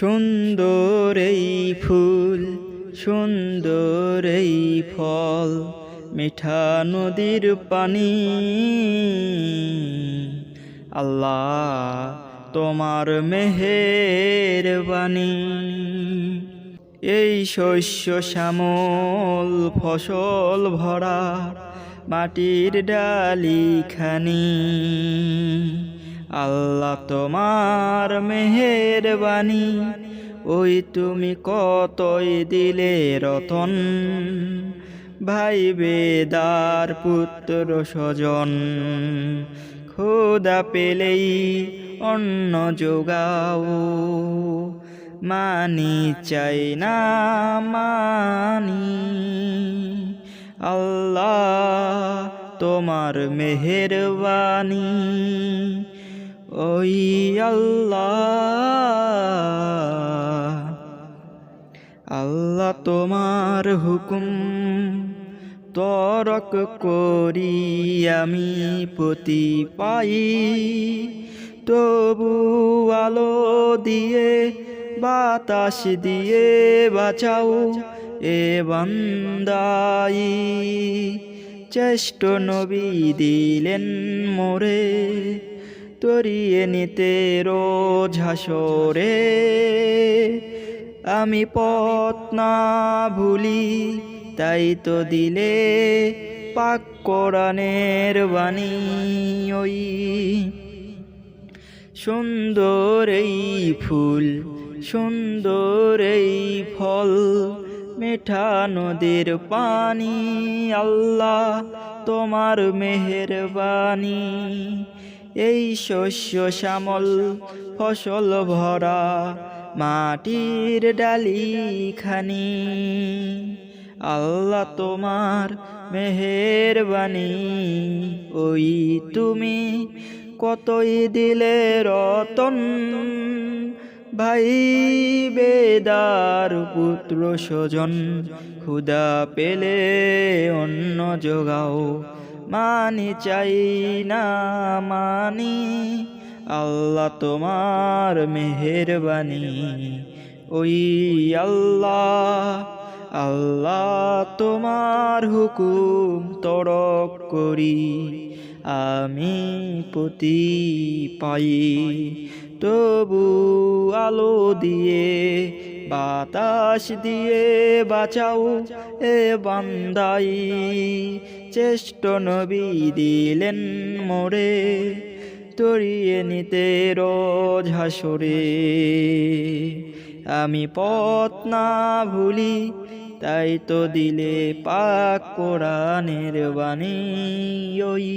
সুন্দর এই ফুল, সুন্দর এই ফল, মিঠা নদীর পানি। আল্লাহ তোমার মেহের বাণী এই শস্য শ্যামল ফসল ভরা মাটির ডালি খানি আল্লাহ তোমার মেহের বাণী ওই তুমি কতই দিলে রতন। ভাই বেদার পুত্র স্বজন খোদা পেলেই অন্ন যোগাও। মানি চাই না, মানি, আল্লাহ তোমার মেহেরবানি। ওই আল্লাহ। আল্লাহ তোমার হুকুম তরক করি আমি পতি পাই। তবু আলো দিয়ে, বাতাস দিয়ে বাঁচাও এ বান্দাই। চেষ্ট নবী দিলেন মোরে তরিয়ে নিতে রোজ হাসরে। আমি পথ না ভুলি, তাই তো দিলে পাক কোরআনের বাণী ওই। সুন্দর এই ফুল, সুন্দর এই ফল, মিঠা নদীর পানি, আল্লাহ তোমার মেহেরবানি। এই শস্য শ্যামল ফসল ভরা মাটির ডালি খানি আল্লাহ তোমার মেহেরবানি, ওই তুমি কতই দিলে রতন। ভাই বেদার পুত্র স্বজন ক্ষুদা পেলে অন্ন যোগাও মানি চাই না, মানি। আল্লাহ তোমার মেহেরবানি, ওই আল্লাহ। আল্লাহ তোমার হুকুম তরক করি, আমি পতি পাই। তবু আলো দিয়ে বাতাস দিয়ে বাঁচাও এ বান্দাই। চেষ্ট নবী দিলেন মোরে, তরিয়ে নিতে রোজ হাসরে। আমি পথ না ভুলি, তাই তো দিলে পাক কোরআনের বাণী। ওই